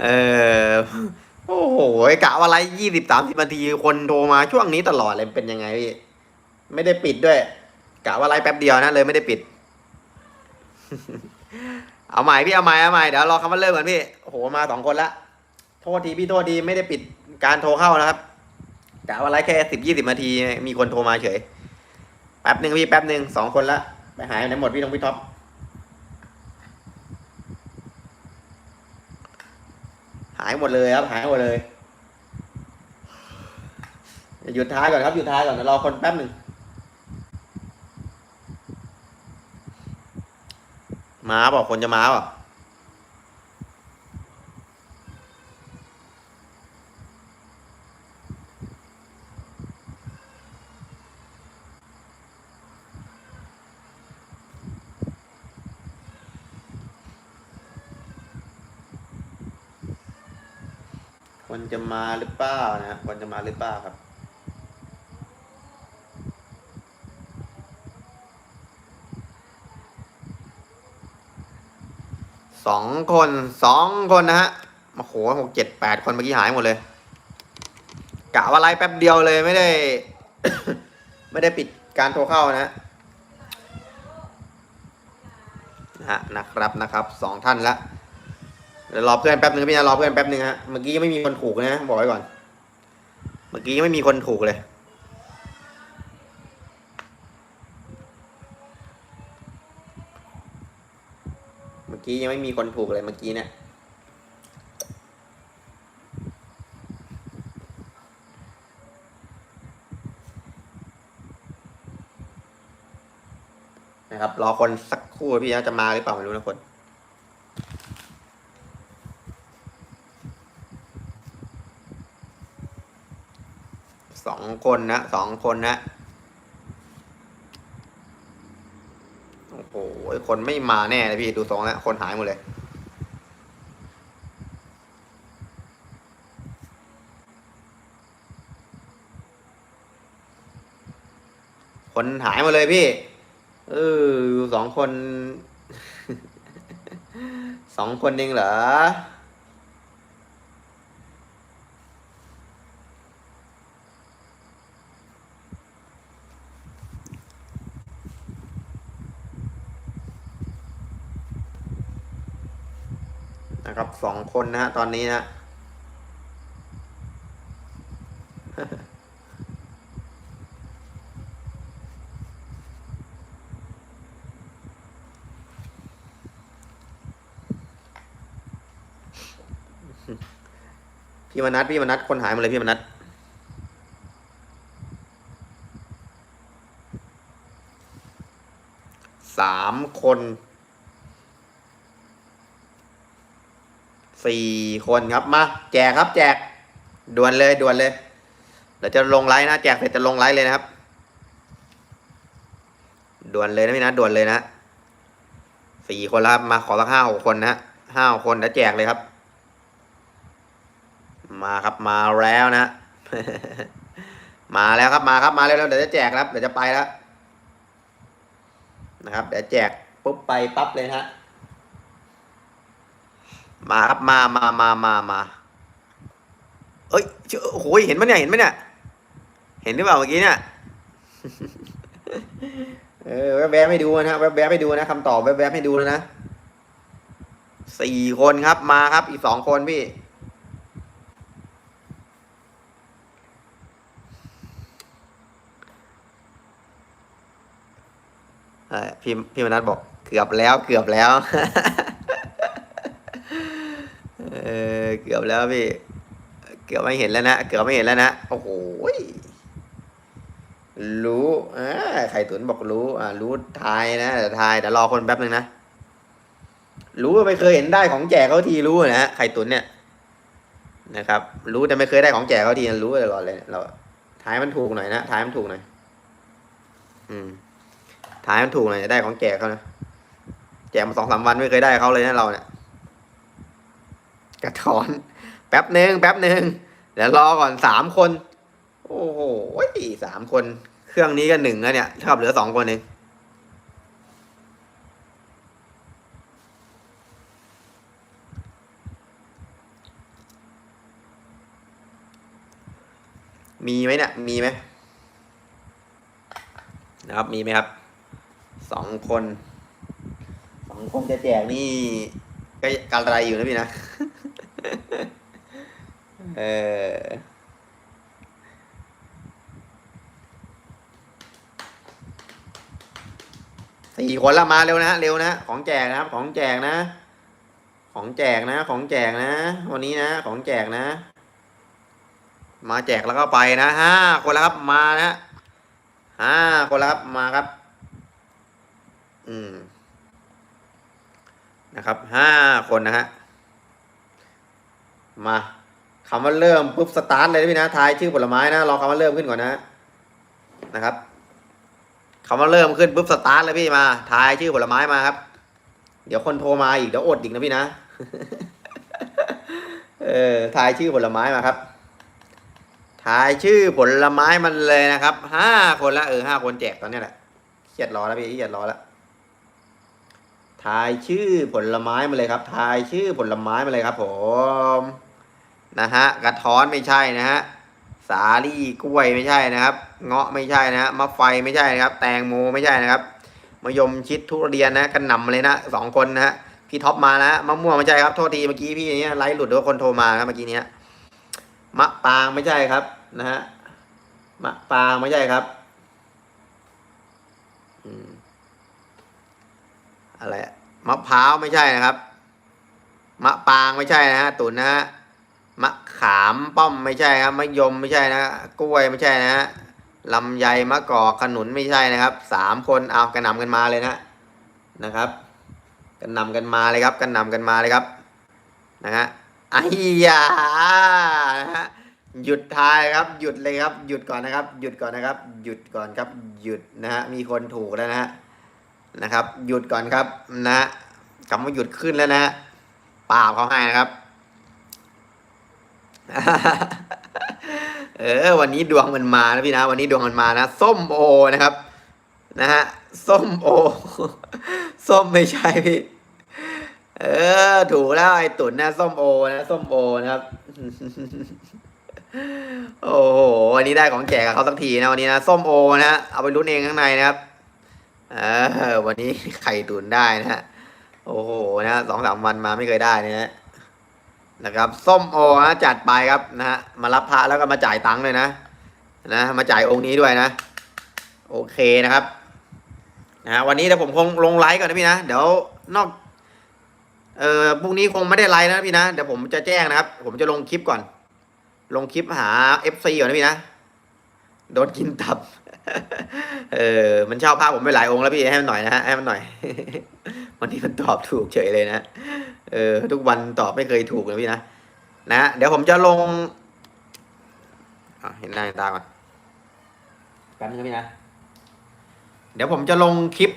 เออโอ้โหกะว่าไรยี่สิบสามสิบนาทีคนโทรมาช่วงนี้ตลอดเลยเป็นยังไงพี่ไม่ได้ปิดด้วยกะว่าไรแป๊บเดียวนะเลยไม่ได้ปิด เอาใหม่พี่เอาใหม่เอาใหม่เดี๋ยวรอคำว่าเริ่มก่อนพี่โอ้โหมาสองคนละโทษทีพี่โทษทีไม่ได้ปิดการโทรเข้านะครับกะว่าไรแค่สิบยี่สิบนาทีมีคนโทรมาเฉยแป๊บหนึ่งพี่แป๊บหนึ่งสองคนละไปหายไหนหมดพี่ต้องพี่ท็อป หายหมดเลยครับ หายหมดเลยหยุดท้ายก่อนครับหยุดท้ายก่อนเดี๋ยวรอคนแป๊บหนึ่งมาบอกคนจะมาเปล่าคนจะมาหรือเปล่านะคนจะมาหรือเปล่าครับสองคนสองคนนะฮะโอ้โหหกเจ็ดแปดคนเมื่อกี้หายหมดเลยกะว่าไล่แป๊บเดียวเลยไม่ได้ ไม่ได้ปิดการโทรเข้านะฮะนะฮะนะครับนะครับสองท่านละ เดี๋ยวรอเพื่อนแป๊บนึงพี่นะรอเพื่อนแป๊บนึงฮะเมื่อกี้ยังไม่มีคนถูกนะ บอกไว้ก่อน เมื่อกี้ยังไม่มีคนถูกเลย เมื่อกี้ยังไม่มีคนถูกเลยเมื่อกี้เนี่ยนะครับรอคนสักครู่พี่นะจะมาหรือเปล่าไม่รู้นะคน สอง คนนะสองคนนะ โอ้โห คนไม่มาแน่เลยพี่ดูทรงแล้ว คนหายหมดเลย คนหายหมดเลยพี่ เออสองคน สองคนเองเหรอ นะครับสองคนนะฮะตอนนี้นะพี่มนัทพี่มนัทคนหายหมาเลยพี่มนัทสามคน สี่คนครับมาแจกครับแจกด่วนเลยด่วนเลยเดี๋ยวจะลงไลน์นะแจกเสร็จจะลงไลน์เลยนะครับด่วนเลยนะพี่นะด่วนเลยนะสี่คนแล้วครับมาขอสักห้าหกคนนะห้าหกคนแล้วแจกเลยครับ มาครับมาแล้วนะ มาแล้วครับมาครับมาแล้วเดี๋ยวจะแจกครับเดี๋ยวจะไปแล้วนะครับ เดี๋ยวแจกปุ๊บไปปั๊บเลยนะฮะ มาครับมามามามามาเอ้ยเจ้าโอ้โหเห็นไหมเนี่ยเห็นไหมเนี่ย เห็นหรือเปล่าเมื่อกี้เนี่ยเออแวบๆให้ดูนะแวบๆให้ดูนะคำตอบแวบๆให้ดูแล้วนะสี่คนครับมาครับ อีกสองคนพี่ พี่พี่มนัทบอกเกือบแล้วเกือบแล้ว อเกือบแล้วพี่ เกือบไม่เห็นแล้วนะ เกือบไม่เห็นแล้วนะ โอ้โห รู้อ่าไข่ตุ๋นบอกรู้ อ่า รู้ทายนะเดี๋ยวทายเดี๋ยวรอคนแป๊บนึงนะ รู้ไม่เคยเห็นได้ของแจกเขาทีรู้นะฮะ ไข่ตุ๋นเนี่ย นะครับ รู้แต่ไม่เคยได้ของแจกเขาทีรู้ตลอดเลย เราทายมันถูกหน่อยนะ ทายมันถูกหน่อย อืมทายมันถูกหน่อยจะได้ของแจกเขานะ แจกมาสองสามวันไม่เคยได้เขาเลยนะเราเนี่ย กระท้อน แป๊บหนึ่งแป๊บหนึ่งเดี๋ยวรอก่อนสามคน โอ้โหสามคน เครื่องนี้ก็หนึ่งแล้วเนี่ยชอบเหลือสองคนเองมีไหมเนี่ย มีไหมนะครับ มีไหมครับ สองคน สองคนจะแจกนี่ก็กระไรอยู่นะพี่นะ เออสี่คนละมาเร็วนะเร็วนะของแจกนะครับ ของแจกนะ ของแจกนะ ของแจกนะ วันนี้นะ ของแจกนะ มาแจกแล้วก็ไปนะห้าคนล้วครับมานะห้าคนล้วครับมาครับ อืมนะครับห้าคนนะฮะ มาคำว่าเริ่มปุ๊บสตาร์ทเลยพี่นะทายชื่อผลไม้นะรอคำว่าเริ่มขึ้นก่อนนะนะครับคำว่าเริ่มขึ้นปุ๊บสตาร์ทเลยพี่มาทายชื่อผลไม้มาครับ เดี๋ยวคนโทรมาอีกเดี๋ยวอดอีกนะพี่นะเออทายชื่อผลไม้มาครับทายชื่อผลไม้มันเลยนะครับห้าคนละเออห้าคนแจกตอนนี้แหละเครียดรอแล้วพี่เครียดรอแล้วทายชื่อผลไม้มาเลยครับ ทายชื่อผลไม้มาเลยครับผม นะฮะกระท้อนไม่ใช่นะฮะสาลี่กล้วยไม่ใช่นะครับ เงาะไม่ใช่นะฮะมะไฟไม่ใช่นะครับ แตงโมไม่ใช่นะครับมะยมชิดทุเรียนนะกันหนำเลยนะสองคนนะฮะพี่ท็อปมานะมะม่วงไม่ใช่ครับโทษทีเมื่อกี้พี่เนี้ยไลฟ์หลุดหรือว่าคนโทรมาครับเมื่อกี้เนี้ยมะปางไม่ใช่ครับนะฮะมะปางไม่ใช่ครับอะไรมะพร้าวไม่ใช่นะครับ มะปางไม่ใช่นะฮะตุนนะฮะ มะขามป้อมไม่ใช่ครับมะยมไม่ใช่นะกล้วยไม่ใช่นะฮะลำไยมะกอกขนุนไม่ใช่นะครับสามคนเอากระนำกันมาเลยนะนะครับกระนำกันมาเลยครับกระนำกันมาเลยครับนะฮะไอ้ยานะฮะหยุดทายครับ หยุดเลยครับ หยุดก่อนนะครับ หยุดก่อนนะครับ หยุดก่อนครับหยุดนะฮะมีคนถูกแล้วนะฮะนะครับ หยุดก่อนครับนะฮะคำว่าหยุดขึ้นแล้วนะฮะเปล่าเขาให้นะครับ เออ วันนี้ดวงมันมานะพี่นะ วันนี้ดวงมันมานะ ส้มโอนะครับ นะฮะ ส้มโอ ส้มไม่ใช่พี่ เออ ถูกแล้วไอ้ตุ่นนะส้มโอนะส้มโอนะครับ โอ้โห วันนี้ได้ของแจกกับเขาสักทีนะวันนี้นะ ส้มโอนะเอาไปลุ้นเองข้างในนะครับ เออ วันนี้ไข่ตุนได้นะฮะ โอ้โห นะสองสามวันมาไม่เคยได้นะฮะ นะครับส้มโอนะจัดไปครับนะฮะมารับพระแล้วก็มาจ่ายตังค์เลยนะนะมาจ่ายองค์นี้ด้วยนะ โอเคนะครับนะฮะวันนี้เดี๋ยวผมคงลงไลฟ์ก่อนนะพี่นะเดี๋ยวนอกเอ่อพรุ่งนี้คงไม่ได้ไลฟ์นะพี่นะเดี๋ยวผมจะแจ้งนะครับ ผมจะลงคลิปก่อน ลงคลิปหา FC ก่อนนะพี่นะโดนกินตับ เออ มันเช่าภาพผมไปหลายองค์แล้วพี่ให้มันหน่อยนะฮะให้มันหน่อย วันนี้มันตอบถูกเฉยเลยนะ เออทุกวันตอบไม่เคยถูกนะพี่นะนะเดี๋ยวผมจะลงเห็นหน้าเห็นตาก่อนแป๊บนึงพี่นะ เดี๋ยวผมจะลงคลิป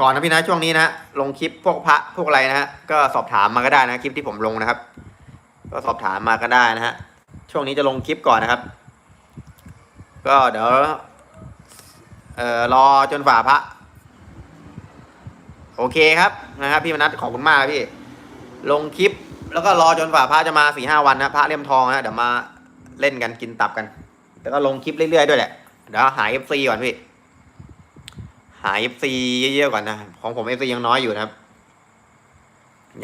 ก่อนนะพี่นะช่วงนี้นะลงคลิปพวกพระพวกอะไรนะฮะก็สอบถามมาก็ได้นะคลิปที่ผมลงนะครับ ก็สอบถามมาก็ได้นะฮะช่วงนี้จะลงคลิปก่อนนะครับ ก็เดี๋ยวเอ่อรอจนฝ่าพระ โอเคครับนะครับ พี่มนัทขอบคุณมากพี่ ลงคลิป แล้วก็รอจนฝ่าพระจะมาสี่ห้าวันนะพระเลี่ยมทองนะเดี๋ยวมาเล่นกันกินตับกัน แล้วก็ลงคลิปเรื่อยๆด้วยแหละเดี๋ยวหาเอฟซีก่อนพี่หาเอฟซีเยอะๆก่อนนะของผมเอฟซียังน้อยอยู่นะครับ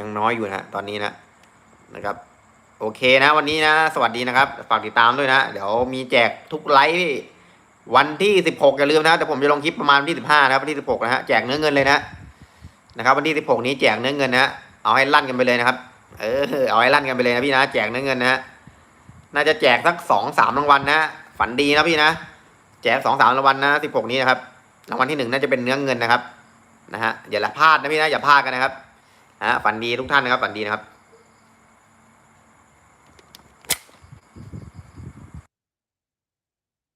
ยังน้อยอยู่นะตอนนี้นะนะครับ โอเคนะ วันนี้นะ สวัสดีนะครับฝากติดตามด้วยนะเดี๋ยวมีแจกทุกไลฟ์พี่วันที่สิบหกอย่าลืมนะแต่ผมจะลงคลิปประมาณวันที่สิบห้านะวันที่สิบหกนะฮะแจกเนื้อเงินเลยนะนะครับ วันที่สิบหกนี้แจกเนื้อเงินนะ เอาให้ลั่นกันไปเลยนะครับ เออ เอาให้ลั่นกันไปเลยนะพี่นะ แจกเนื้อเงินนะฮะ น่าจะแจกสักสองสามรางวัลนะ ฝันดีนะพี่นะ แจกสองสามรางวัลนะสิบหกนี้นะครับ รางวัลที่หนึ่งน่าจะเป็นเนื้อเงินนะครับ นะฮะ อย่าละพลาดนะพี่นะ อย่าพลาดกันนะครับ ฮะ ฝันดีทุกท่านนะครับ ฝันดีนะครับ